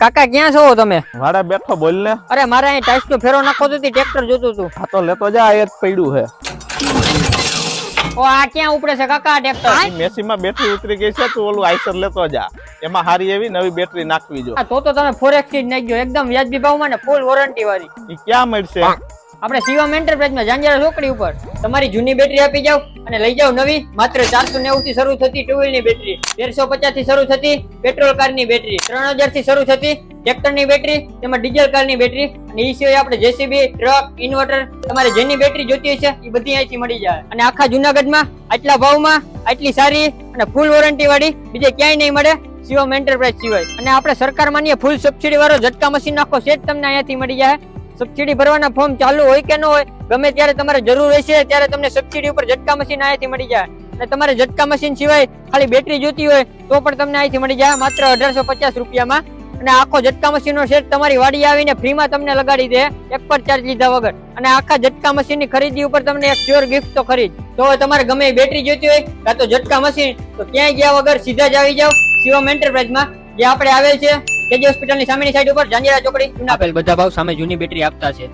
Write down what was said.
કાકા ક્યાં છો તમે? વાડા બેઠો બોલ ને. અરે મારે અહીં ટાઈસ નો ફેરો નાખો તો ટ્રેક્ટર જોતું હતું. હા તો લેતો જા એ જ પડ્યું હે ઓ આ ક્યાં ઉપડે છે કાકા ટ્રેક્ટર? મેસી માં બેઠી ઉતરી ગઈ છે તું ઓલું આઈસર લેતો જા. એમાં હારી એવી નવી બેટરી નાખવી જો. તો તો તમે ફોરેક્સ જ નાખજો એકદમ વ્યાજબી ભાવમાં ને ફૂલ વોરંટી વાળી. ઈ ક્યાં મળશે? આપણે શિવમ એન્ટરપ્રાઇઝમાં જાંજરા ચોકડી ઉપર. તમારી જૂની બેટરી આપી જાવ અને લઈ જાવ નવી. માત્ર ચારસો નેવું થી શરૂ થતી ટુ વ્હીલની બેટરી તેરસો પચાસથી શરૂ થતી પેટ્રોલ કારની બેટરી ત્રણ હજારથી શરૂ થતી ટ્રેક્ટરની બેટરી તેમજ ડીઝલ કારની બેટરી અને એ સિવાય આપણે જેસીબી ટ્રક ઇન્વર્ટર તમારે જેની બેટરી જોતી હશે એ બધી અહીંથી મળી જાય. અને આખા જુનાગઢમાં આટલા ભાવમાં આટલી સારી અને ફૂલ વોરંટી વાળી બીજે ક્યાંય નહીં મળે. શિવમ એન્ટરપ્રાઇઝ સિવાય. અને આપણે સરકાર માન્ય ફૂલ સબસિડી વાળો ઝટકા મશીન નાખો સેટ તમને અહીંયાથી મળી જાય. સબસિડી ભરવાના ફોર્મ ચાલુ હોય કે ન હોય, ગમે ત્યારે તમારે જરૂર રહેશે ત્યારે તમને સબસિડી ઉપર ઝટકા મશીન અહીંયાથી મળી જાય. અને તમારે ઝટકા મશીન સિવાય ખાલી બેટરી જોતી હોય, તો પણ તમને અહીંથી મળી જાય માત્ર અઢારસો પચાસ રૂપિયામાં. અને આખો ઝટકા મશીનનો સેટ તમારી વાડી આવીને ફ્રીમાં તમને લગાડી દે, એક પર ચાર્જ લીધા વગર. અને આખા ઝટકા મશીનની ખરીદી ઉપર તમને એક શ્યોર ગિફ્ટ તો ખરીદ તો તમારે ગમે બેટરી જોઈતી હોય, કાં તો ઝટકા મશીન તો ક્યાંય ગયા વગર સીધા જ આવી જાવ શિવમ એન્ટરપ્રાઇઝમાં જે આપણે આવેલ છે, કેજી હોસ્પિટલની સામેની સાઈડ ઉપર, જાંજરા ચોકડી આપેલ બધા ભાવ સામે જૂની બેટરી આપતા છે.